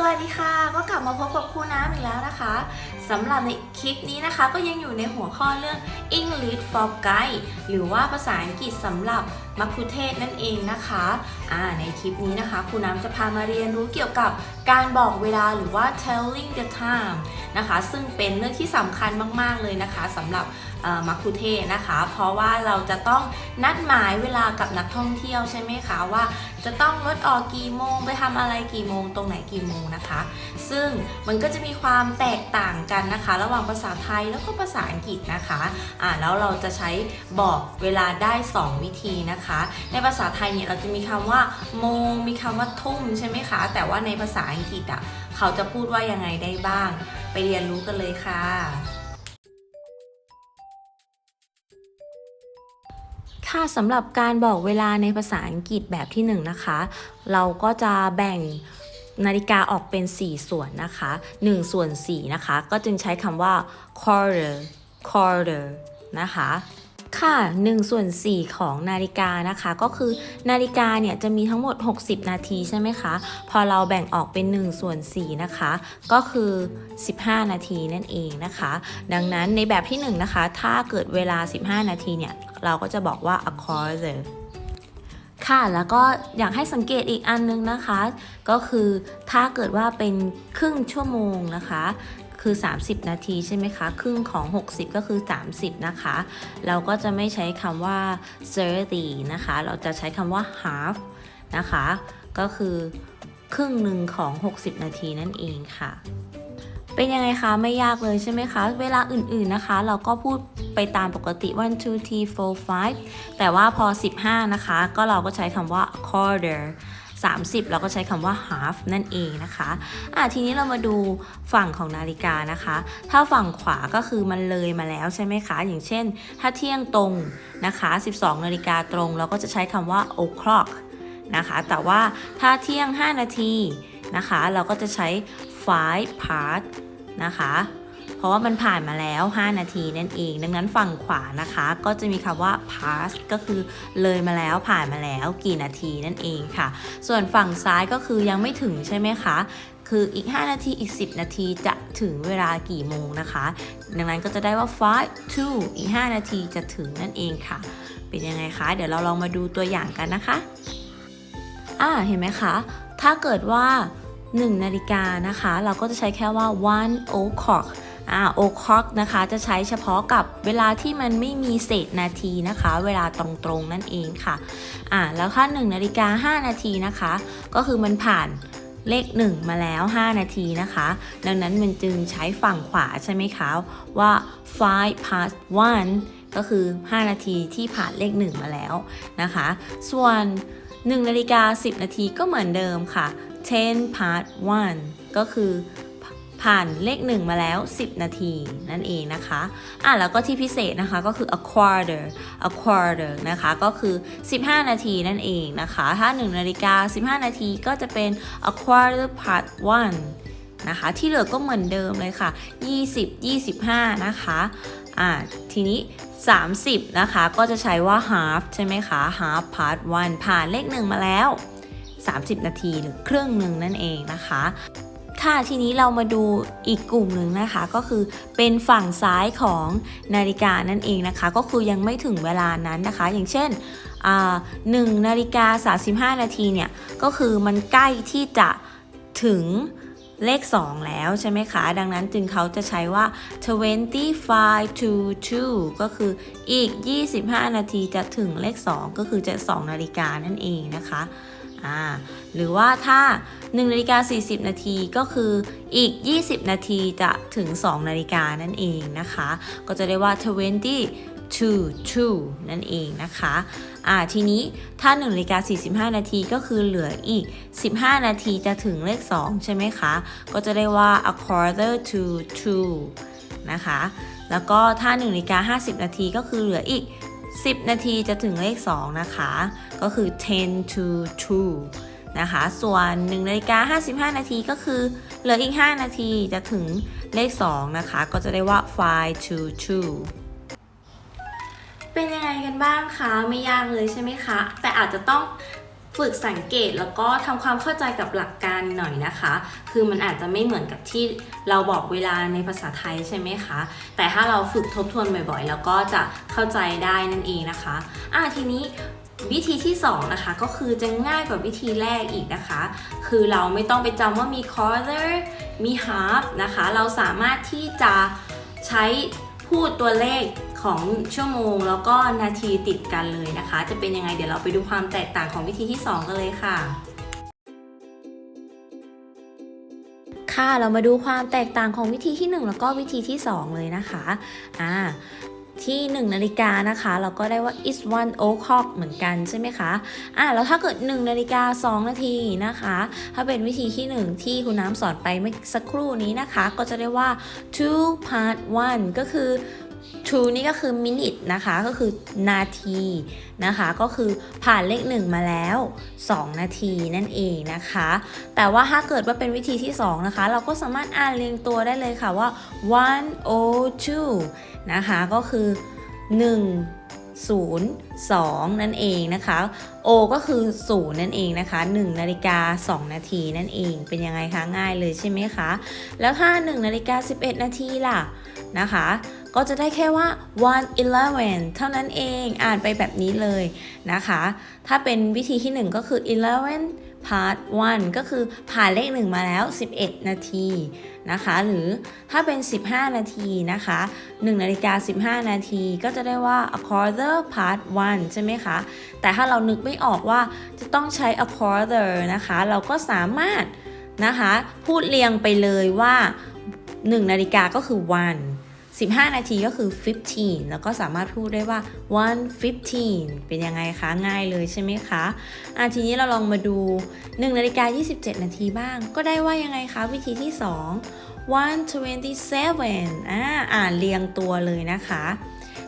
สวัสดีค่ะ ก็กลับมาพบกับครูน้ำอีกแล้วนะคะสำหรับในคลิปนี้นะคะ ก็ยังอยู่ในหัวข้อเรื่อง English for Guide หรือว่าภาษาอังกฤษสำหรับ มัคคุเทศก์นั่นเองนะคะอ่าในคลิปนี้นะคะครูน้ำจะพามาเรียนรู้เกี่ยวกับการบอกเวลาหรือว่า telling the time นะคะ ซึ่งเป็นเรื่องที่สำคัญมาก ๆ เลยนะคะสำหรับมัคคุเทศก์นะคะ เพราะว่าเราจะต้องนัดหมายเวลากับนักท่องเที่ยวใช่ไหมคะว่าจะต้องรถออกกี่โมงไปทำอะไรกี่โมงตรงไหนกี่โมงนะคะ ซึ่งมันก็จะมีความแตกต่างกันนะคะ ระหว่างภาษาไทยแล้วก็ภาษาอังกฤษนะคะอ่าแล้วเราจะใช้บอกเวลาได้ 2 วิธีนะคะในภาษาไทยเนี่ยเราจะมีคำว่าโมมีคำว่าทุ่มใช่ไหมคะ แต่ว่าในภาษาอังกฤษอะเขาจะพูดว่ายังไงได้บ้าง ไปเรียนรู้กันเลยค่ะค่ะสำหรับการบอกเวลาในภาษาอังกฤษแบบที่1นงนะคะ เราก็จะแบ่งนาฬิกาออกเป็น 4 ส่วนนะคะ 1 ส่วน4นะคะ ก็จึงใช้คำว่า quarter quarter นะคะ ค่ะ1ส่วน4ของนาฬิกานะคะ ก็คือนาฬิกาเนี่ยจะมีทั้งหมด 60 นาทีใช่ไหมคะ พอเราแบ่งออกเป็น1ส่วน4นะคะ ก็คือ 15 นาทีนั่นเองนะคะ ดังนั้นในแบบที่1นะคะ ถ้าเกิดเวลา 15 นาทีเนี่ย เราก็จะบอกว่า a quarter ค่ะ แล้วก็อยากให้สังเกตอีกอันนึงนะคะ ก็คือถ้าเกิดว่าเป็นครึ่งชั่วโมงนะคะ คือ 30 นาทีใช่ไหมคะ ครึ่งของ 60 ก็คือ 30 นะคะ เราก็จะไม่ใช้คำว่า30นะคะ เราจะใช้คำว่า half นะคะ ก็คือครึ่งหนึ่งของ 60 นาทีนั่นเองค่ะ เป็นยังไงคะไม่ยากเลยใช่ไหมคะ เวลาอื่นๆนะคะ เราก็พูดไปตามปกติ one two three four five แต่ว่าพอ 15 นะคะ ก็เราก็ใช้คำว่า quarter 30 เราก็ใช้คำว่า half นั่นเองนะคะอะทีนี้เรามาดูฝั่งของนาฬิกานะคะ ถ้าฝั่งขวาก็คือมันเลยมาแล้วใช่ไหมคะ อย่างเช่น ถ้าเที่ยงตรงนะคะ 12 นาฬิกาตรง เราก็จะใช้คำว่า o'clock นะคะ แต่ว่าถ้าเที่ยง 5 นาทีนะคะ เราก็จะใช้ five past นะคะ เพราะว่ามันผ่านมาแล้ว 5 นาทีนั่นเอง ดังนั้นฝั่งขวานะคะ ก็จะมีคำว่า past ก็คือเลยมาแล้วผ่านมาแล้วกี่นาทีนั่นเองค่ะ ส่วนฝั่งซ้ายก็คือยังไม่ถึงใช่ไหมคะ คืออีก 5 นาทีอีก 10 นาทีจะถึงเวลากี่โมงนะคะ ดังนั้นก็จะได้ว่า five to อีก 5 นาทีจะถึงนั่นเองค่ะ เป็นยังไงคะ เดี๋ยวเราลองมาดูตัวอย่างกันนะคะอ่าเห็นไหมคะ ถ้าเกิดว่า 1 นาฬิกานะคะ เราก็จะใช้แค่ว่า one o'clock อ่า o'clock นะคะจะใช้เฉพาะกับเวลาที่มันไม่มีเศษนาทีนะคะ เวลาตรงๆนั่นเองค่ะอ่าแล้วถ้า1นาฬิกา5นาทีนะคะ ก็คือมันผ่านเลข 1 มาแล้ว 5 นาทีนะคะ ดังนั้นมันจึงใช้ฝั่งขวาใช่ไหมคะ ว่า five past one ก็คือ 5 นาทีที่ผ่านเลข 1 มาแล้วนะคะ ส่วน 1 นาฬิกา 10 นาทีก็เหมือนเดิมค่ะ10 past 1ก็คือ ผ่านเลข 1 มาแล้ว 10 นาทีนั่นเองนะคะอะแล้วก็ที่พิเศษนะคะก็คือ a quarter a quarter นะคะก็คือ 15 นาทีนั่นเองนะคะ ถ้า 1 นาฬิกา 15 นาทีก็จะเป็น a quarter past 1นะคะที่เหลือก็เหมือนเดิมเลยค่ะ 20 25 นะคะอ่าทีนี้ 30 นะคะ ก็จะใช้ว่า half ใช่ไหมคะ half past 1ผ่านเลข 1 มาแล้ว 30 นาทีหรือครึ่งหนึ่งนั่นเองนะคะ ค่ะทีนี้เรามาดูอีกกลุ่มหนึ่งนะคะ ก็คือเป็นฝั่งซ้ายของนาฬิกานั่นเองนะคะ ก็คือยังไม่ถึงเวลานั้นนะคะ อย่างเช่นหนึ่งนาฬิกา 35 นาทีเนี่ย ก็คือมันใกล้ที่จะถึงเลข 2 แล้วใช่ไหมคะ ดังนั้นจึงเขาจะใช้ว่า 25 to 2 ก็คืออีก 25 นาทีจะถึงเลข 2 ก็คือจะ 2 นาฬิกานั่นเองนะคะ อ่าหรือว่าถ้า1นาฬิกา40 นาทีก็คืออีก 20 นาทีจะถึง 2 นาฬิกานั่นเองนะคะ ก็จะได้ว่า20 to 2นั่นเองนะคะอ่าทีนี้ถ้า1นาฬิกา45 นาทีก็คือเหลืออีก 15 นาทีจะถึงเลข 2 ใช่ไหมคะ ก็จะได้ว่า a quarter to 2นะคะ แล้วก็ถ้า1นาฬิกา50 นาทีก็คือเหลืออีก 10 นาทีจะถึงเลข 2 นะคะ ก็คือ 10 to 2 นะคะ ส่วน1นาฬิกา55 นาทีก็คือเหลืออีก 5 นาทีจะถึงเลข 2 นะคะ ก็จะได้ว่า 5 to 2เป็นยังไงกันบ้างคะ ไม่ยากเลยใช่ไหมคะ แต่อาจจะต้อง ฝึกสังเกตแล้วก็ทำความเข้าใจกับหลักการหน่อยนะคะ คือมันอาจจะไม่เหมือนกับที่เราบอกเวลาในภาษาไทยใช่ไหมคะ แต่ถ้าเราฝึกทบทวนบ่อยๆ แล้วก็จะเข้าใจได้นั่นเองนะคะอะทีนี้วิธีที่2นะคะก็คือจะง่ายกว่าวิธีแรกอีกนะคะ คือเราไม่ต้องไปจำว่ามี quarter มี half นะคะ เราสามารถที่จะใช้พูดตัวเลข ของชั่วโมงแล้วก็นาทีติดกันเลยนะคะ จะเป็นยังไงเดี๋ยวเราไปดูความแตกต่างของวิธีที่ 2 กันเลยค่ะ ค่ะเรามาดูความแตกต่างของวิธีที่ 1 แล้วก็วิธีที่ 2 เลยนะคะอ่าที่1นาฬิกานะคะ เราก็ได้ว่า is one o'clock เหมือนกันใช่ไหมคะอ่าแล้วถ้าเกิด 1 นาฬิกา 2 นาทีนะคะ ถ้าเป็นวิธีที่ 1 ที่คุณน้ำสอนไปเมื่อสักครู่นี้นะคะ ก็จะได้ว่า two part one ก็คือ two นี่ก็คือ minute นะคะก็คือนาทีนะคะ ก็คือผ่านเลข 1 มาแล้ว 2 นาทีนั่นเองนะคะ แต่ว่าถ้าเกิดว่าเป็นวิธีที่ 2 นะคะ เราก็สามารถอ่านเรียงตัวได้เลยค่ะว่า one o two นะคะก็คือ 1 0 2 นั่นเองนะคะ O ก็คือ 0 นั่นเองนะคะ 1 นาฬิกา 2 นาทีนั่นเอง เป็นยังไงคะ ง่ายเลยใช่ไหมคะ แล้วถ้า 1 นาฬิกา 11 นาทีล่ะ นะคะ ก็จะได้แค่ว่า one eleven เท่านั้นเองอ่านไปแบบนี้เลยนะคะ ถ้าเป็นวิธีที่ 1 ก็คือ eleven part one ก็คือผ่านเลข 1 มาแล้ว 11 นาทีนะคะ หรือถ้าเป็น 15 นาทีนะคะ1นาฬิกา15 นาทีก็จะได้ว่า a quarter part one ใช่ไหมคะ แต่ถ้าเรานึกไม่ออกว่าจะต้องใช้ a quarter นะคะ เราก็สามารถนะคะ พูดเรียงไปเลยว่า 1 นาฬิกาก็คือ one 15 นาทีก็คือ 15 แล้วก็สามารถพูดได้ว่า one fifteen เป็นยังไงคะ ง่ายเลยใช่ไหมคะอะทีนี้เราลองมาดู 1นาฬิกา27 นาทีบ้าง ก็ได้ว่ายังไงคะ วิธีที่ 2 one twenty seven อ่าอ่านเรียงตัวเลยนะคะ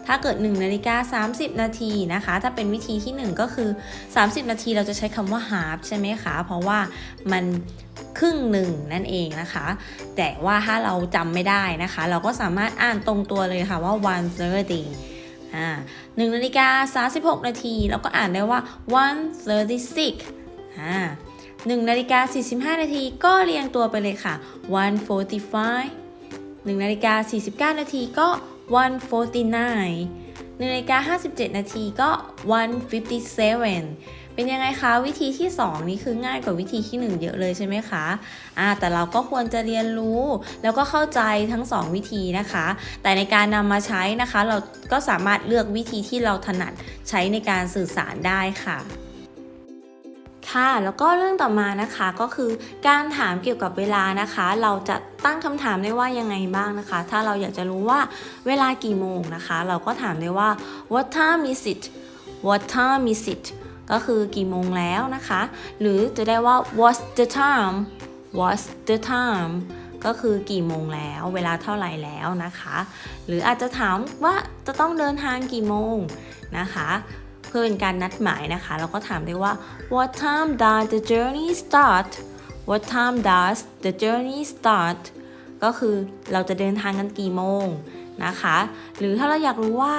ถ้าเกิด 1นาฬิกา30 นาทีนะคะ ถ้าเป็นวิธีที่ 1 ก็คือ 30 นาทีเราจะใช้คำว่า half ใช่ไหมคะ เพราะว่ามัน ครึ่งหนึ่งนั่นเองนะคะ แต่ว่าถ้าเราจำไม่ได้นะคะ เราก็สามารถอ่านตรงตัวเลยค่ะว่า one thirty อ่าหนึ่งนาฬิกา36นาทีเราก็อ่านได้ว่า one thirty six อ่าหนึ่งนาฬิกา45นาทีก็เรียงตัวไปเลยค่ะ one forty five หนึ่งนาฬิกา49นาทีก็ one forty nine หนึ่งนาฬิกา57นาทีก็ one fifty seven เป็นยังไงคะวิธีที่ 2 นี้คือง่ายกว่าวิธีที่ 1 เยอะเลยใช่ไหมคะอ่าแต่เราก็ควรจะเรียนรู้ แล้วก็เข้าใจทั้ง 2 วิธีนะคะ แต่ในการนำมาใช้นะคะ เราก็สามารถเลือกวิธีที่เราถนัดใช้ในการสื่อสารได้ค่ะค่ะแล้วก็เรื่องต่อมานะคะก็คือการถามเกี่ยวกับเวลานะคะ เราจะตั้งคำถามได้ว่ายังไงบ้างนะคะ ถ้าเราอยากจะรู้ว่าเวลากี่โมงนะคะ เราก็ถามได้ว่า what time is it what time is it ก็คือกี่โมงแล้วนะคะ หรือจะได้ว่า what's the time what's the time ก็คือกี่โมงแล้ว เวลาเท่าไหร่แล้วนะคะ หรืออาจจะถามว่าจะต้องเดินทางกี่โมงนะคะเพื่อเป็นการนัดหมายนะคะ เราก็ถามได้ว่า what time does the journey start what time does the journey start ก็คือเราจะเดินทางกันกี่โมงนะคะ หรือถ้าเราอยากรู้ว่า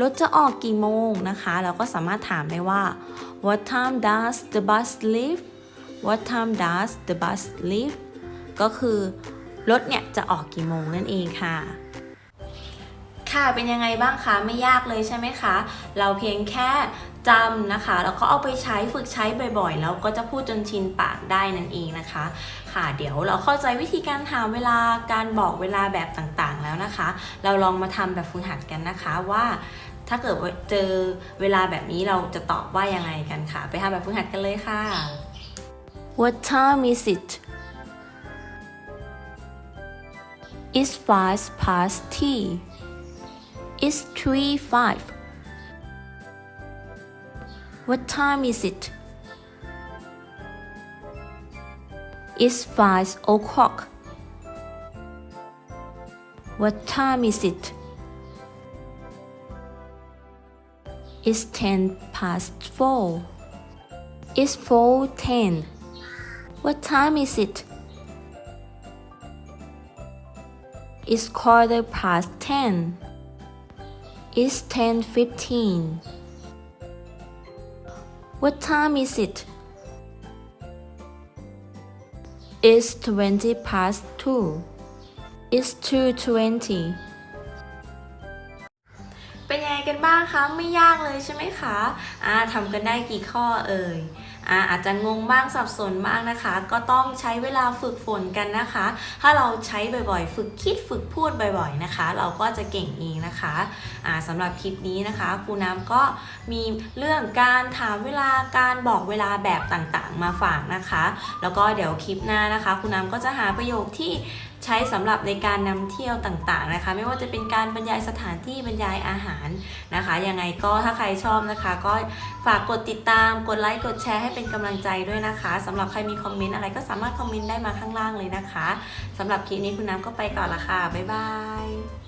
รถจะออกกี่โมงนะคะ เราก็สามารถถามได้ว่า what time does the bus leave what time does the bus leave ก็คือรถเนี่ยจะออกกี่โมงนั่นเองค่ะ ค่ะเป็นยังไงบ้างคะไม่ยากเลยใช่ไหมคะ เราเพียงแค่จำนะคะ แล้วก็เอาไปใช้ฝึกใช้บ่อยๆ แล้วก็จะพูดจนชินปากได้นั่นเองนะคะ ค่ะ เดี๋ยวเราเข้าใจวิธีการถามเวลาการบอกเวลาแบบต่างๆแล้วนะคะ เราลองมาทำแบบฝึกหัดกันนะคะว่า ถ้าเกิดเจอเวลาแบบนี้เราจะตอบว่ายังไงกันค่ะ ไปทำแบบฝึกหัดกันเลยค่ะ What time is it It's five past tea It's three five. What time is it? It's five o'clock. What time is it? It's ten past four. It's four ten. What time is it? It's quarter past ten. It's ten fifteen. What time is it? It's twenty past two. It's two twenty. กันบ้างคะไม่ยากเลยใช่ไหมคะอ่าทำกันได้กี่ข้อเอ่ยอ่าอาจจะงงบ้างสับสนบ้างนะคะ ก็ต้องใช้เวลาฝึกฝนกันนะคะ ถ้าเราใช้บ่อยๆ ฝึกคิดฝึกพูดบ่อยๆนะคะ เราก็จะเก่งเองนะคะอ่าสำหรับคลิปนี้นะคะครูน้ำก็มีเรื่องการถามเวลาการบอกเวลาแบบต่างๆ มาฝากนะคะ แล้วก็เดี๋ยวคลิปหน้านะคะครูน้ำก็จะหาประโยคที่ ใช้สำหรับในการนำเที่ยวต่างๆนะคะ ไม่ว่าจะเป็นการบรรยายสถานที่บรรยายอาหารนะคะยังไงก็ถ้าใครชอบนะคะ ก็ฝากกดติดตามกดไลค์กดแชร์ให้เป็นกำลังใจด้วยนะคะสำหรับใครมีคอมเมนต์อะไรก็สามารถคอมเมนต์ได้มาข้างล่างเลยนะคะสำหรับคลิปนี้คุณน้ำก็ไปก่อนละค่ะบ๊ายบาย